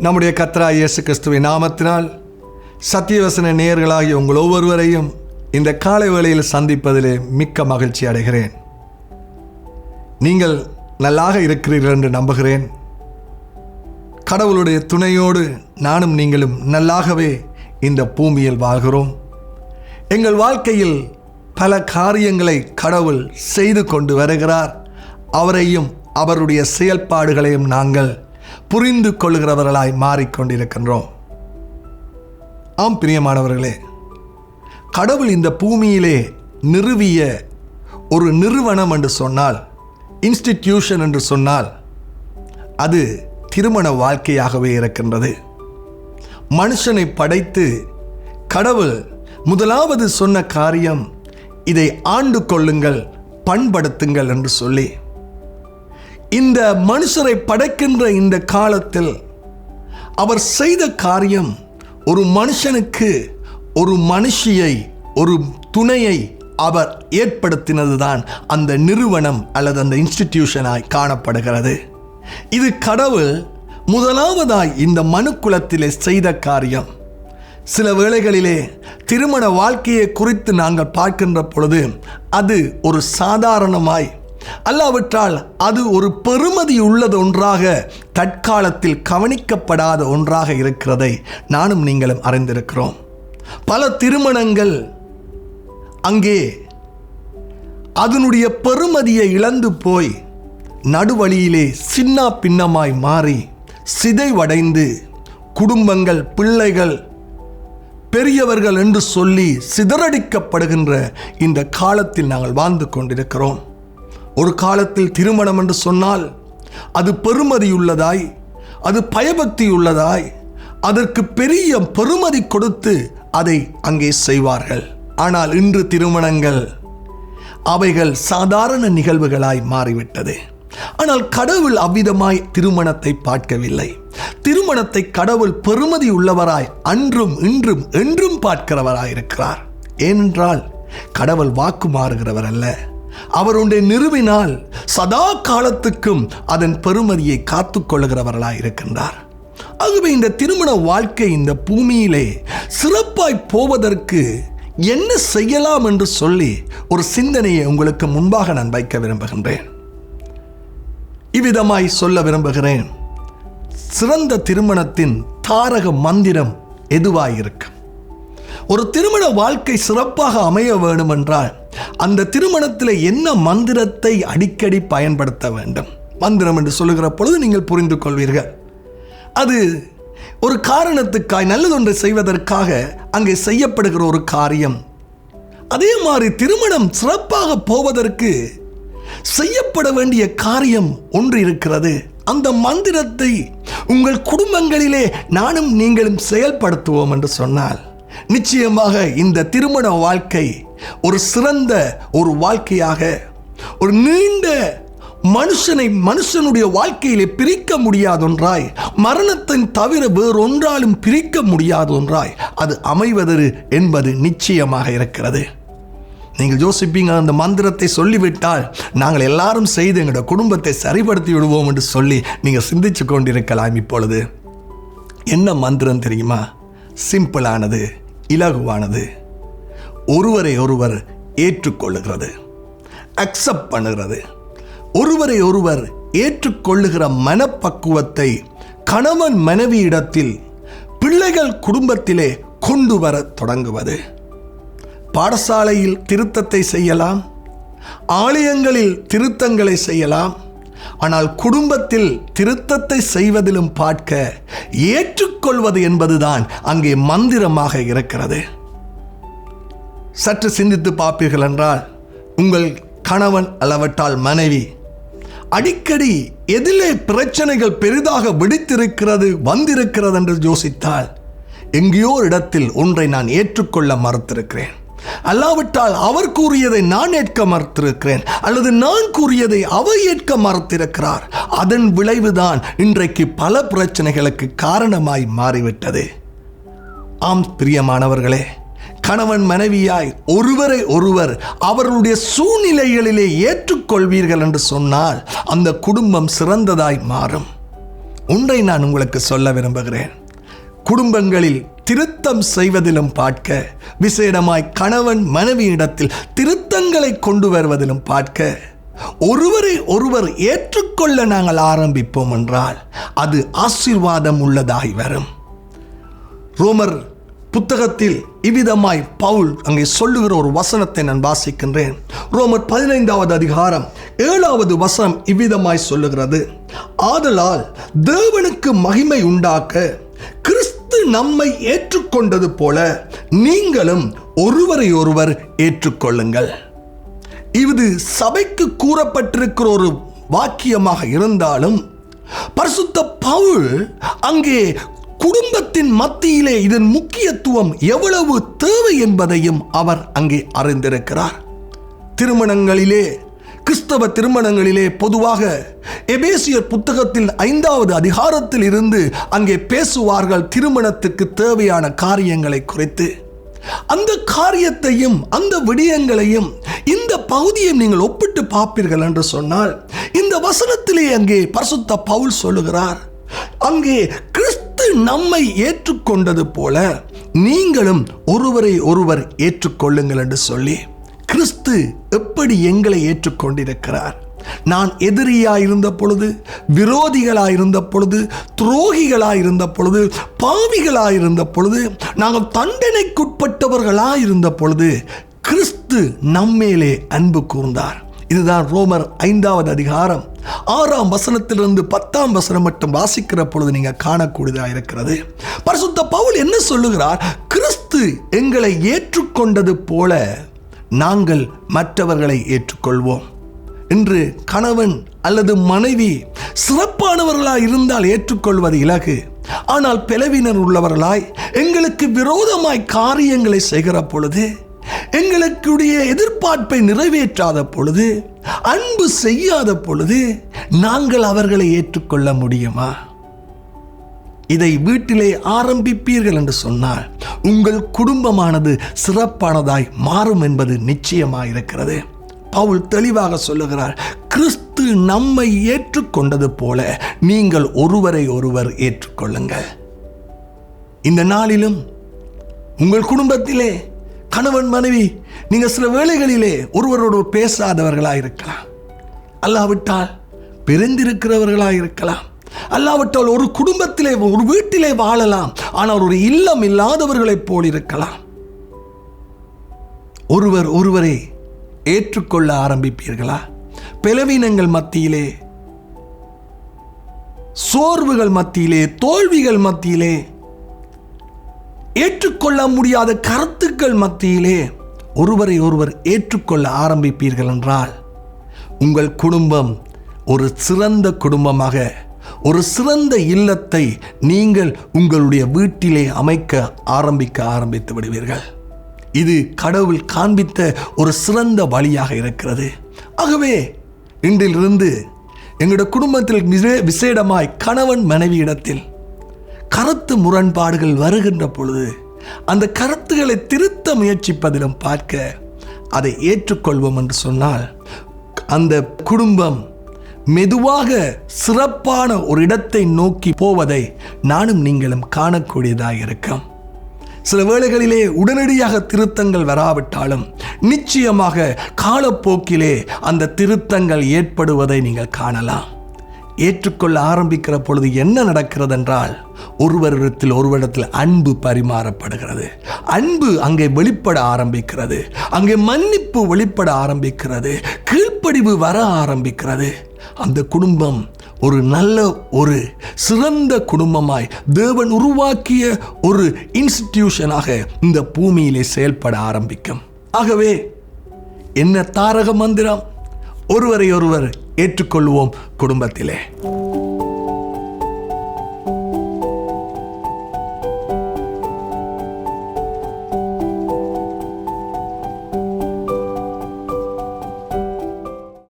நம்முடைய கத்ரா இயேசு கிறிஸ்துவின் நாமத்தினால் சத்தியவசன நேயர்களாகிய உங்கள் ஒவ்வொருவரையும் இந்த காலை வேளையில் சந்திப்பதிலே மிக்க மகிழ்ச்சி அடைகிறேன். நீங்கள் நல்லாக இருக்கிறீர்கள் என்று நம்புகிறேன். கடவுளுடைய துணையோடு நானும் நீங்களும் நல்லாகவே இந்த பூமியில் வாழ்கிறோம். எங்கள் வாழ்க்கையில் பல காரியங்களை கடவுள் செய்து கொண்டு வருகிறார். அவரையும் அவருடைய செயல்பாடுகளையும் நாங்கள் புரிந்து கொள்கிறவர்களாய் மாறிக்கொண்டிருக்கின்றோம். ஆம் பிரியமானவர்களே கடவுள் இந்த பூமியிலே நிறுவிய ஒரு நிறுவனம் என்று சொன்னால் இன்ஸ்டிடியூஷன் என்று சொன்னால் அது திருமண வாழ்க்கையாகவே இருக்கின்றது. மனுஷனை படைத்து கடவுள் முதலாவது சொன்ன காரியம் இதை ஆண்டு கொள்ளுங்கள் பண்படுத்துங்கள் என்று சொல்லி இந்த மனுஷரை படைக்கின்ற இந்த காலத்தில் அவர் செய்த காரியம் ஒரு மனுஷனுக்கு ஒரு மனுஷியை ஒரு துணையை அவர் ஏற்படுத்தினதுதான் அந்த நிறுவனம் அல்லது அந்த இன்ஸ்டிடியூஷனாய் காணப்படுகிறது. இது கடவுள் முதலாவதாய் இந்த மனுக்குலத்திலே செய்த காரியம். சில வேளைகளிலே திருமண வாழ்க்கையை குறித்து நாங்கள் பார்க்கின்ற பொழுது அது ஒரு சாதாரணமாய் அல்லாவிட்டால் அது ஒரு பெருமதி உள்ளது ஒன்றாக தற்காலத்தில் கவனிக்கப்படாத ஒன்றாக இருக்கிறதை நானும் நீங்களும் அறிந்திருக்கிறோம். பல திருமணங்கள் அங்கே அதனுடைய பெருமதியை இழந்து போய் நடுவழியிலே சின்ன பின்னமாய் மாறி சிதைவடைந்து குடும்பங்கள் பிள்ளைகள் பெரியவர்கள் என்று சொல்லி சிதறடிக்கப்படுகின்ற இந்த காலத்தில் நாங்கள் வாழ்ந்து கொண்டிருக்கிறோம். ஒரு காலத்தில் திருமணம் என்று சொன்னால் அது பெருமதியுள்ளதாய் அது பயபக்தி உள்ளதாய் அதற்கு பெரிய பெருமதி கொடுத்து அதை அங்கே செய்வார்கள். ஆனால் இன்று திருமணங்கள் அவைகள் சாதாரண நிகழ்வுகளாய் மாறிவிட்டது. ஆனால் கடவுள் அவ்விதமாய் திருமணத்தை பார்க்கவில்லை. திருமணத்தை கடவுள் பெருமதி உள்ளவராய் அன்றும் இன்றும் என்றும் பார்க்கிறவராய் இருக்கிறார் ஏனென்றால் கடவுள் வாக்கு மாறுகிறவர் அல்ல அவர் ஒன்றை நிறுவினால் சதா காலத்துக்கும் அதன் பெருமதியை காத்துக்கொள்கிறவர்களாக இருக்கின்றார். ஆகவே இந்த திருமண வாழ்க்கை இந்த பூமியிலே சிறப்பாய் போவதற்கு என்ன செய்யலாம் என்று சொல்லி ஒரு சிந்தனையை உங்களுக்கு முன்பாக நான் வைக்க விரும்புகின்றேன். இவ்விதமாய் சொல்ல விரும்புகிறேன். சிறந்த திருமணத்தின் தாரக மந்திரம் எதுவாயிருக்கும்? ஒரு திருமண வாழ்க்கை சிறப்பாக அமைய வேண்டுமென்றால் அந்த திருமணத்தில் என்ன மந்திரத்தை அடிக்கடி பயன்படுத்த வேண்டும்? மந்திரம் என்று சொல்லுகிற பொழுது நீங்கள் புரிந்து கொள்வீர்கள். அது ஒரு காரணத்துக்காய் நல்லதொன்றை செய்வதற்காக அங்கே செய்யப்படுகிற ஒரு காரியம். அதே மாதிரி திருமணம் சிறப்பாக போவதற்கு செய்யப்பட வேண்டிய காரியம் ஒன்று இருக்கிறது. அந்த மந்திரத்தை உங்கள் குடும்பங்களிலே நானும் நீங்களும் செயல்படுத்துவோம் என்று சொன்னால் நிச்சயமாக இந்த திருமண வாழ்க்கை ஒரு சிறந்த ஒரு வாழ்க்கையாக ஒரு நீண்ட மனுஷனை மனுஷனுடைய வாழ்க்கையிலே பிரிக்க முடியாதொன்றாய் மரணத்தின் தவிர வேறொன்றாலும் பிரிக்க முடியாதொன்றாய் அது அமைவது என்பது நிச்சயமாக இருக்கிறது. நீங்கள் யோசிப்பீங்க அந்த மந்திரத்தை சொல்லிவிட்டால் நாங்கள் எல்லாரும் செய்து எங்களோட குடும்பத்தை சரிப்படுத்தி விடுவோம் என்று சொல்லி நீங்கள் சிந்திச்சு கொண்டிருக்கலாம் இப்பொழுது. என்ன மந்திரம் தெரியுமா? சிம்பிளானது இலகுவானது. ஒருவரை ஒருவர் ஏற்றுக்கொள்ளுகிறது அக்செப்ட் பண்ணுகிறது. ஒருவரை ஒருவர் ஏற்றுக்கொள்ளுகிற மனப்பக்குவத்தை கணவன் மனைவியிடத்தில் பிள்ளைகள் குடும்பத்திலே கொண்டு வர தொடங்குவது. பாடசாலையில் திருத்தத்தை செய்யலாம். ஆலயங்களில் திருத்தங்களை செய்யலாம். ஆனால் குடும்பத்தில் திருத்தத்தை செய்வதிலும் பார்க்க ஏற்றுக்கொள்வது என்பதுதான் அங்கே மந்திரமாக இருக்கிறது. சற்று சிந்தித்து பார்ப்பீர்கள் என்றால் உங்கள் கணவன் அளவட்டால் மனைவி அடிக்கடி எதிலே பிரச்சனைகள் பெரிதாக வெடித்திருக்கிறது வந்திருக்கிறது என்று யோசித்தால் எங்கேயோ இடத்தில் ஒன்றை நான் ஏற்றுக்கொள்ள மறுத்திருக்கிறேன். அல்லாவிட்டால் அவர் கூறியதை நான் ஏற்க மறுத்திருக்கிறேன் அல்லது நான் கூறியதை அவர் ஏற்க மறுத்திருக்கிறார். அதன் விளைவுதான் இன்றைக்கு பல பிரச்சனைகளுக்கு காரணமாய் மாறிவிட்டது. ஆம் பிரியமானவர்களே கணவன் மனைவியாய் ஒருவரை ஒருவர் அவர்களுடைய சூழ்நிலைகளிலே ஏற்றுக்கொள்வீர்கள் என்று சொன்னால் அந்த குடும்பம் சிறந்ததாய் மாறும். ஒன்றை நான் உங்களுக்கு சொல்ல விரும்புகிறேன். குடும்பங்களில் திருத்தம் செய்வதிலும் பார்க்க விசேடமாய் கணவன் மனைவியிடத்தில் திருத்தங்களை கொண்டு வருவதிலும் பார்க்க ஒருவரை ஒருவர் ஏற்றுக்கொள்ள நாங்கள் ஆரம்பிப்போம் என்றால் அது ஆசீர்வாதம் உள்ளதாய் வரும். ரோமர் புத்தகத்தில் இவ்விதமாய் பவுல் அங்கே சொல்லுகிற ஒரு வசனத்தை நான் வாசிக்கின்றேன். ரோமர் பதினைந்தாவது அதிகாரம் ஏழாவது வசனம் இவ்விதமாய் சொல்லுகிறது. ஆதலால் தேவனுக்கு மகிமை உண்டாக்க கிறிஸ்து நம்மை ஏற்றுக்கொண்டது போல நீங்களும் ஒருவரை ஒருவர் ஏற்றுக்கொள்ளுங்கள். இது சபைக்கு கூறப்பட்டிருக்கிற ஒரு வாக்கியமாக இருந்தாலும் பரிசுத்த பவுல் அங்கே குடும்பத்தின் மத்தியிலே இதன் முக்கியத்துவம் எவ்வளவு தேவை என்பதையும் அவர் அங்கே அறிந்திருக்கிறார். திருமணங்களிலே கிறிஸ்தவ திருமணங்களிலே பொதுவாக எபேசியர் புத்தகத்தில் ஐந்தாவது அதிகாரத்தில் இருந்து அங்கே பேசுவார்கள் திருமணத்துக்கு தேவையான காரியங்களை குறித்து. அந்த காரியத்தையும் அந்த விடயங்களையும் இந்த பகுதியை நீங்கள் ஒப்பிட்டு பார்ப்பீர்கள் என்று சொன்னால் இந்த வசனத்திலே அங்கே பரிசுத்த பவுல் சொல்லுகிறார். அங்கே கிறிஸ்து நம்மை ஏற்றுக்கொண்டது போல நீங்களும் ஒருவரை ஒருவர் ஏற்றுக்கொள்ளுங்கள் என்று சொல்லி கிறிஸ்து எப்படி எங்களை ஏற்றுக்கொண்டிருக்கிறார்? நான் எதிரியாய் இருந்த பொழுது விரோதிகளாய் இருந்த பொழுது துரோகிகளாய் இருந்த பொழுது பாவிகளாய் இருந்த பொழுது நாங்கள் தண்டனைக்குட்பட்டவர்களாய் இருந்த பொழுது கிறிஸ்து நம்மேலே அன்பு கூர்ந்தார். இதுதான் ரோமர் ஐந்தாவது அதிகாரம் ஆறாம் வசனத்திலிருந்து பத்தாம் வசனம் மட்டும் வாசிக்கிற பொழுது நீங்க காணக்கூடியதாக இருக்கிறது. பரிசுத்த பவுல் என்ன சொல்லுகிறார்? கிறிஸ்து எங்களை ஏற்றுக்கொண்டது போல நாங்கள் மற்றவர்களை ஏற்றுக்கொள்வோம். இன்று கணவன் அல்லது மனைவி சிறப்பானவர்களாய் இருந்தால் ஏற்றுக்கொள்வது இலகு. ஆனால் பிளவினர் உள்ளவர்களாய் எங்களுக்கு விரோதமாய் காரியங்களை செய்கிற பொழுது எங்களுக்குடைய எதிர்பார்ப்பை நிறைவேற்றாத பொழுது அன்பு செய்யாத பொழுது நாங்கள் அவர்களை ஏற்றுக்கொள்ள முடியுமா? இதை வீட்டிலே ஆரம்பிப்பீர்கள் என்று சொன்னால் உங்கள் குடும்பமானது சிறப்பானதாய் மாறும் என்பது நிச்சயமாயிருக்கிறது பவுல் தெளிவாக சொல்லுகிறார் கிறிஸ்து நம்மை ஏற்றுக்கொண்டது போல நீங்கள் ஒருவரை ஒருவர் ஏற்றுக்கொள்ளுங்கள். இந்த நாளிலும் உங்கள் குடும்பத்திலே கணவன் மனைவி நீங்கள் சில வேளைகளிலே ஒருவரோடு பேசாதவர்களாக இருக்கலாம் அல்லாவிட்டால் பிரிந்திருக்கிறவர்களாக இருக்கலாம். அல்லாவிட்டால் ஒரு குடும்பத்திலே ஒரு வீட்டிலே வாழலாம். ஆனால் ஒரு இல்லம் இல்லாதவர்களைப் போல் இருக்கலாம் ஒருவர் ஒருவரை ஏற்றுக்கொள்ள ஆரம்பிப்பீர்களா? பிளவீனங்கள் மத்தியிலே சோர்வுகள் மத்தியிலே தோல்விகள் மத்தியிலே ஏற்றுக்கொள்ள முடியாத கருத்துக்கள் மத்தியிலே ஒருவரை ஒருவர் ஏற்றுக்கொள்ள ஆரம்பிப்பீர்கள் என்றால் உங்கள் குடும்பம் ஒரு சிறந்த குடும்பமாக ஒரு சிறந்த இல்லத்தை நீங்கள் உங்களுடைய வீட்டிலே அமைக்க ஆரம்பிக்க ஆரம்பித்து விடுவீர்கள். இது கடவுள் காண்பித்த ஒரு சிறந்த வழியாக இருக்கிறது. ஆகவே இன்றிலிருந்து எங்களுடைய குடும்பத்தில் விசே- விசேடமாய் கணவன் மனைவியிடத்தில் கருத்து முரண்பாடுகள் வருகின்ற பொழுது அந்த கருத்துக்களை திருத்த முயற்சிப்பதிலும் பார்க்க அதை ஏற்றுக்கொள்வோம் என்று சொன்னால் அந்த குடும்பம் மெதுவாக சிறப்பான ஒரு இடத்தை நோக்கி போவதை நானும் நீங்களும் காணக்கூடியதாக இருக்கும். சில வேளைகளிலே உடனடியாக திருத்தங்கள் வராவிட்டாலும் நிச்சயமாக காலப்போக்கிலே அந்த திருத்தங்கள் ஏற்படுவதை நீங்கள் காணலாம். ஏற்றுக்கொள்ள ஆரம்பிக்கிற பொழுது என்ன நடக்கிறது என்றால் ஒருவரிடத்தில் ஒருவரிடத்தில் அன்பு பரிமாறப்படுகிறது. அன்பு அங்கே வெளிப்பட ஆரம்பிக்கிறது. அங்கே மன்னிப்பு வெளிப்பட ஆரம்பிக்கிறது. கீழ்ப்படிவு வர ஆரம்பிக்கிறது. அந்த குடும்பம் ஒரு நல்ல ஒரு சிறந்த குடும்பமாய் தேவன் உருவாக்கிய ஒரு இன்ஸ்டிடியூஷனாக இந்த பூமியிலே செயல்பட ஆரம்பிக்கும். ஆகவே என்ன தாரக மந்திரம்? ஒருவரை ஒருவர் ஏற்றுக்கொள்வோம் குடும்பத்திலே.